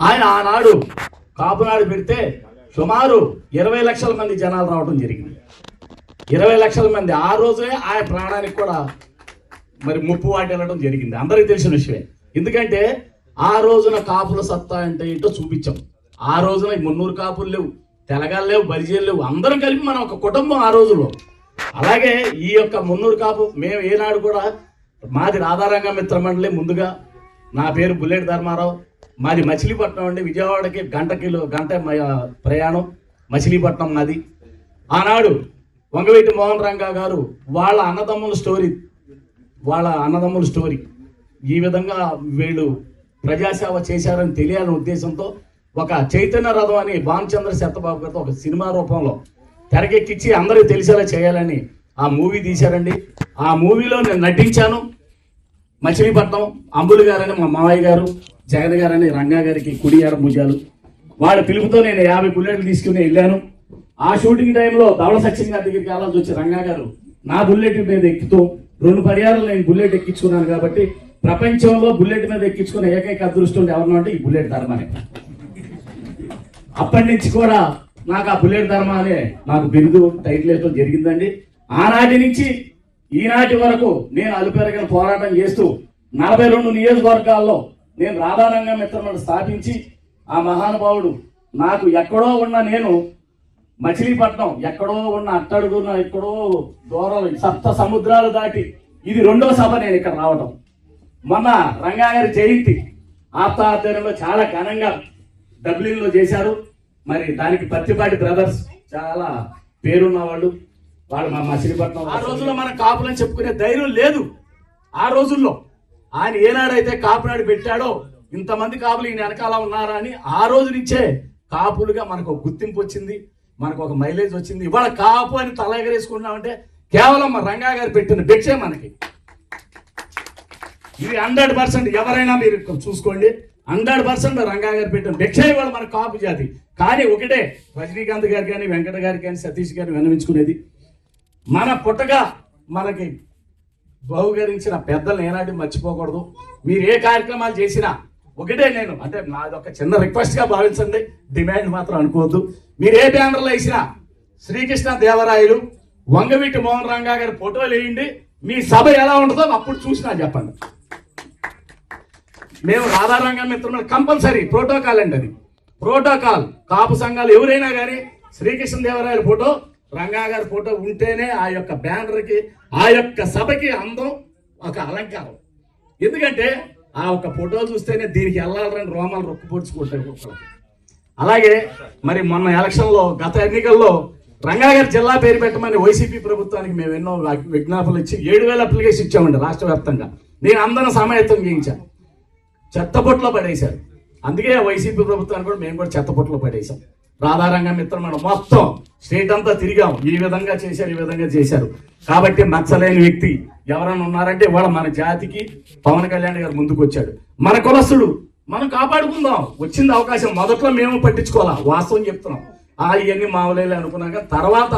ఆయన ఆనాడు కాపునాడు పెడితే సుమారు ఇరవై లక్షల మంది జనాలు రావడం జరిగింది. ఇరవై లక్షల మంది ఆ రోజే ఆయన ప్రాణానికి కూడా మరి ముప్పు వాటి వెళ్ళడం జరిగింది. అందరికీ తెలిసిన విషయమే. ఎందుకంటే ఆ రోజున కాపుల సత్తా అంటే ఏంటో చూపించాం. ఆ రోజున మున్నూరు కాపులు లేవు తెలగాలు లేవు బలిజీలు లేవు. అందరం కలిపి మనం ఒక కుటుంబం ఆ రోజుల్లో. అలాగే ఈ యొక్క మున్నూరు కాపు మేము ఏనాడు కూడా మాది రాధారంగ మిత్ర మండలి ముందుగా నా పేరు బుల్లెట్ ధర్మారావు. మాది మచిలీపట్నం అండి విజయవాడకి గంట కిలో గంట ప్రయాణం మచిలీపట్నం మాది ఆనాడు వంగవీటి మోహన్ రంగా గారు వాళ్ళ అన్నదమ్ముల స్టోరీ వాళ్ళ అన్నదమ్ముల స్టోరీ. ఈ విధంగా వీళ్ళు ప్రజాసేవ చేశారని తెలియాలనే ఉద్దేశంతో ఒక చైతన్య రథం అని భానుచంద్ర శతబాబు గారితో ఒక సినిమా రూపంలో తెరకెక్కించి అందరికీ తెలిసేలా చేయాలని ఆ మూవీ తీశారండి. ఆ మూవీలో నేను నటించాను. మచిలీపట్నం అంబులు గారని మా మావయ్య గారు జగన్ గారని రంగా గారికి కుడియార భుజాలు. వాళ్ళ పిలుపుతో నేను యాభై బుల్లెట్లు తీసుకుని వెళ్ళాను. ఆ షూటింగ్ టైంలో ధవళ సచిన్ గారి దగ్గరికి వెళ్ళాల్సి వచ్చి రంగా గారు నా బుల్లెట్ మీద ఎక్కుతూ రెండు పర్యాలు నేను బుల్లెట్ ఎక్కించుకున్నాను కాబట్టి ప్రపంచంలో బుల్లెట్ మీద ఎక్కించుకున్న ఏకైక అదృష్టం ఎవరినో అంటే ఈ బుల్లెట్ ధర్మనే అప్పటి నుంచి కూడా నాకు ఆ బుల్లెట్ ధర్మ అనే నాకు బిరుదు టైటిల్ వేయడం జరిగిందండి. ఆనాటి నుంచి ఈనాటి వరకు నేను అలుపెరగని పోరాటం చేస్తూ నలభై రెండు నియోజకవర్గాల్లో నేను రాధారంగ మిత్రులను స్థాపించి ఆ మహానుభావుడు నాకు ఎక్కడో ఉన్న నేను మచిలీపట్నం ఎక్కడో ఉన్న అట్టడుగున్న ఎక్కడో దూరం సప్త సముద్రాలు దాటి ఇది రెండో సభ నేను ఇక్కడ రావడం మొన్న రంగాగారి జయంతి ఆప్త ఆధ్వర్యంలో చాలా ఘనంగా డబ్లిన్ చేశారు. మరి దానికి పత్తిపాటి బ్రదర్స్ చాలా పేరున్న వాళ్ళు వాళ్ళు మా మచిలీపట్నం ఆ రోజుల్లో మన కాపులని చెప్పుకునే ధైర్యం లేదు. ఆ రోజుల్లో ఆయన ఏనాడైతే కాపునాడు పెట్టాడో ఇంతమంది కాపులు ఈయన వెనకాల ఉన్నారా అని ఆ రోజు నుంచే కాపులుగా మనకు ఒక గుర్తింపు వచ్చింది మనకు ఒక మైలేజ్ వచ్చింది. ఇవాళ కాపు అని తల ఎగరేసుకున్నామంటే కేవలం మా రంగా గారు పెట్టిన భిక్షే మనకి. ఇది హండ్రెడ్ పర్సెంట్ ఎవరైనా మీరు చూసుకోండి. హండ్రెడ్ పర్సెంట్ రంగా గారు పెట్టిన భిక్ష ఇవాళ మన కాపు జాతి. కానీ ఒకటే రజనీకాంత్ గారు కానీ వెంకట గారు కానీ సతీష్ గారిని విన్నవించుకునేది మన పుట్టగా మనకి బహుకరించిన పెద్దలు ఏనాటి మర్చిపోకూడదు. మీరు ఏ కార్యక్రమాలు చేసినా ఒకటే నేను అంటే నాది ఒక చిన్న రిక్వెస్ట్గా భావించండి. డిమాండ్ మాత్రం అనుకోవద్దు. మీరు ఏ బ్యానర్లు వేసినా శ్రీకృష్ణ దేవరాయలు వంగవీటి మోహన్ రంగా గారి ఫోటోలు వేయండి. మీ సభ ఎలా ఉంటుందో అప్పుడు చూసినా చెప్పండి. మేము రాధారంగ మిత్రులు కంపల్సరీ ప్రోటోకాల్ అండి అది. ప్రోటోకాల్ కాపు సంఘాలు ఎవరైనా కానీ శ్రీకృష్ణ దేవరాయల ఫోటో రంగా గారి ఫోటో ఉంటేనే ఆ యొక్క బ్యానర్కి ఆ యొక్క సభకి అందం ఒక అలంకారం. ఎందుకంటే ఆ ఒక ఫోటో చూస్తేనే దీనికి వెళ్ళాలని రోమాలు రొక్కు పొడుచుకుంటాయి అలాగే మరి మొన్న ఎలక్షన్లో గత ఎన్నికల్లో రంగాగారి జిల్లా పేరు పెట్టమని వైసీపీ ప్రభుత్వానికి మేము ఎన్నో విజ్ఞాపనలు ఇచ్చి ఏడు వేల అప్లికేషన్ ఇచ్చామండి రాష్ట్ర వ్యాప్తంగా. నేను అందరం సమాయత్తం చేయించాను చెత్తపొట్లో పడేశారు. అందుకే వైసీపీ ప్రభుత్వాన్ని కూడా మేము కూడా చెత్తపొట్లో పడేశాం. రాధారంగం మిత్రం మనం మొత్తం స్టేట్ అంతా తిరిగాం ఈ విధంగా చేశారు ఈ విధంగా చేశారు. కాబట్టి నచ్చలేని వ్యక్తి ఎవరైనా ఉన్నారంటే ఇవాళ మన జాతికి పవన్ కళ్యాణ్ గారు ముందుకు వచ్చాడు మన కులస్తుడు మనం కాపాడుకుందాం. వచ్చింది అవకాశం మొదట్లో మేము పట్టించుకోవాలా? వాస్తవం చెప్తున్నాం. ఆ ఇవన్నీ మావలేలే అనుకున్నాక తర్వాత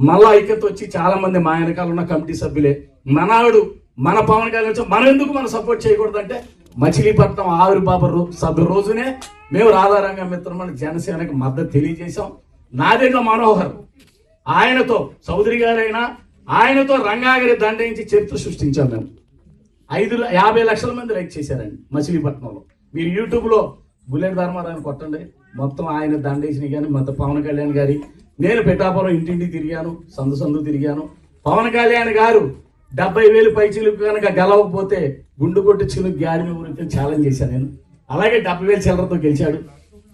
మళ్ళా ఐక్యత వచ్చి చాలా మంది మా వెనకాల ఉన్న కమిటీ సభ్యులే మనాడు మన పవన్ కళ్యాణ్ వచ్చి మనం ఎందుకు మనం సపోర్ట్ చేయకూడదు అంటే మచిలీపట్నం ఆవిర్భావ రో- సభ రోజునే మేము రాధారంగ మిత్రమని జనసేనకి మద్దతు తెలియజేశాం. నాదెండ్ల మనోహర్ ఆయనతో చౌదరి గారైనా ఆయనతో రంగాగిరి దండించి చరిత్ర సృష్టించాం మేము. ఐదు యాభై లక్షల మంది లైక్ చేశారండి మచిలీపట్నంలో. మీరు యూట్యూబ్లో బుల్లెట్ ధర్మారాయణ కొట్టండి. మొత్తం ఆయన దండేసిన కానీ మొత్తం పవన్ కళ్యాణ్ గారి నేను పెట్టాపురం ఇంటింటి తిరిగాను సందు సందు తిరిగాను. పవన్ కళ్యాణ్ గారు డెబ్బై వేలు పైచీలకు కనుక గెలవకపోతే గుండు కొట్టించుకుని గాడిని ఊరికి ఛాలెంజ్ చేశాను నేను. అలాగే డెబ్బై వేలు చిల్లరతో గెలిచాడు.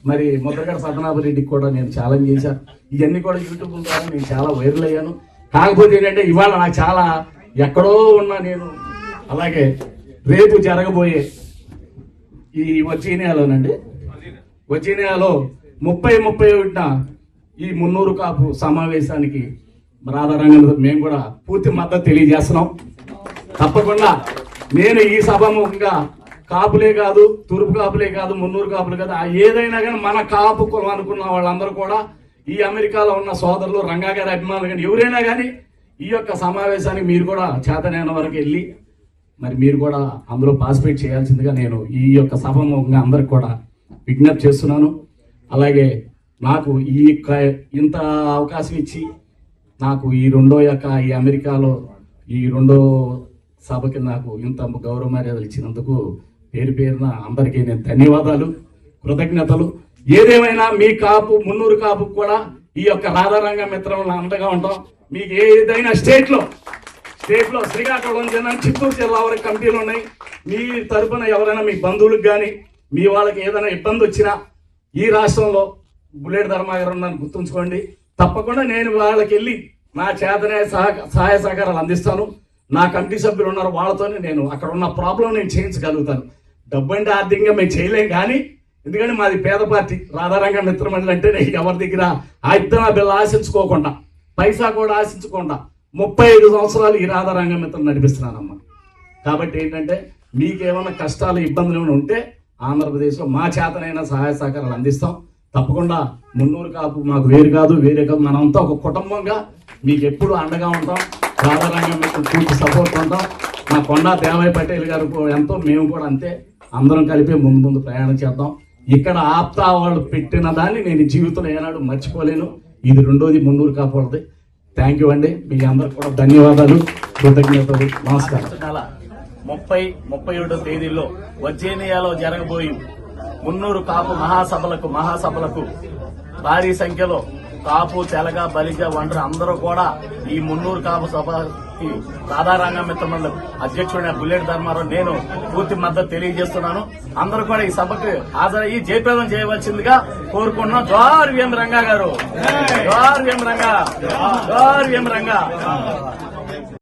మరి ముద్రగడ పద్మనాభరెడ్డికి కూడా నేను ఛాలెంజ్ చేశాను ఇవన్నీ కూడా యూట్యూబ్ ద్వారా నేను చాలా వైరల్ అయ్యాను. కాకపోతే ఏంటంటే ఇవాళ నాకు చాలా ఎక్కడో ఉన్నా నేను. అలాగే రేపు జరగబోయే ఈ వర్జీనియాలోనండి వర్జీనియాలో ముప్పై ముప్పై ఒకటిన ఈ మున్నూరు కాపు సమావేశానికి రాధారంగం మేము కూడా పూర్తి మద్దతు తెలియజేస్తున్నాం. తప్పకుండా నేను ఈ సభాముఖంగా కాపులే కాదు తూర్పు కాపులే కాదు మున్నూరు కాపులే కాదు ఏదైనా కానీ మన కాపు కులం అనుకున్న వాళ్ళందరూ కూడా ఈ అమెరికాలో ఉన్న సోదరులు రంగా గారి అభిమానులు కానీ ఎవరైనా కానీ ఈ యొక్క సమావేశానికి మీరు కూడా చేతనైన వరకు వెళ్ళి మరి మీరు కూడా అందులో పార్టిసిపేట్ చేయాల్సిందిగా నేను ఈ యొక్క సభాముఖంగా అందరికి కూడా విజ్ఞప్తి చేస్తున్నాను. అలాగే నాకు ఈ క- ఇంత అవకాశం ఇచ్చి నాకు ఈ రెండో యొక్క ఈ అమెరికాలో ఈ రెండో సభకి నాకు ఇంత గౌరవ మర్యాదలు ఇచ్చినందుకు పేరు పేరున అందరికీ నేను ధన్యవాదాలు కృతజ్ఞతలు. ఏదేమైనా మీ కాపు మున్నూరు కాపు కూడా ఈ యొక్క రాధారంగ మిత్రంలో అండగా ఉంటాం. మీకు ఏదైనా స్టేట్లో స్టేట్లో శ్రీకాకుళం జిల్లా చిత్తూరు జిల్లా వరకు కమిటీలు ఉన్నాయి. మీ తరఫున ఎవరైనా మీ బంధువులకు కానీ మీ వాళ్ళకి ఏదైనా ఇబ్బంది వచ్చినా ఈ రాష్ట్రంలో బుల్లెట్ ధర్మాగారు ఉన్నాను గుర్తుంచుకోండి. తప్పకుండా నేను వాళ్ళకి వెళ్ళి నా చేతనే సహ- సహాయ సహకారాలు అందిస్తాను. నా కమిటీ సభ్యులు ఉన్నారు వాళ్ళతోనే నేను అక్కడ ఉన్న ప్రాబ్లం నేను చేయించగలుగుతాను. డబ్బు అంటే ఆర్థికంగా మేము చేయలేం కానీ ఎందుకంటే మాది పేద పార్టీ రాధారంగ మిత్రమండలి అంటే నేను ఎవరి దగ్గర ఆ బిల్లు ఆశించుకోకుండా పైసా కూడా ఆశించకుండా ముప్పై ఐదు సంవత్సరాలు ఈ రాధారంగ మిత్రం నడిపిస్తున్నానమ్మా. కాబట్టి ఏంటంటే మీకేమైనా కష్టాలు ఇబ్బందులు ఏమైనా ఉంటే ఆంధ్రప్రదేశ్లో మా చేతనైనా సహాయ సహకారాలు అందిస్తాం. తప్పకుండా మున్నూరు కాపు మాకు వేరు కాదు వేరే కాదు మనంతా ఒక కుటుంబంగా మీకు ఎప్పుడు అండగా ఉంటాం రాధారంగం మీకు పూర్తి సపోర్ట్ ఉంటాం మా కొండా దేవయ్య పటేల్ గారు ఎంతో మేము కూడా అంతే. అందరం కలిపి ముందు ముందు ప్రయాణం చేద్దాం. ఇక్కడ ఆప్తా వాళ్ళు పెట్టిన దాన్ని నేను జీవితంలో ఏనాడు మర్చిపోలేను. ఇది రెండోది మున్నూరు కాపు థ్యాంక్ యూ అండి. మీ అందరికి కూడా ధన్యవాదాలు. కృతజ్ఞతలు. నమస్కారం. ముప్పై ముప్పై ఏడో తేదీలో వర్జీనియాలో జరగబోయి మున్నూరు కాపు మహాసభలకు మహాసభలకు భారీ సంఖ్యలో కాపు తెలగ బలిజ వండ్ర అందరూ కూడా ఈ మున్నూరు కాపు సభకి రాధారంగ మిత్రమండలి అధ్యక్షుడైన బుల్లెట్ ధర్మారావు నేను పూర్తి మద్దతు తెలియజేస్తున్నాను. అందరూ కూడా ఈ సభకు హాజరయ్యి జయప్రదం చేయవలసిందిగా కోరుకుంటున్నాం. జోహార్ విఎం రంగా గారు. జోహార్ విఎం రంగా. జోహార్ విఎం రంగా.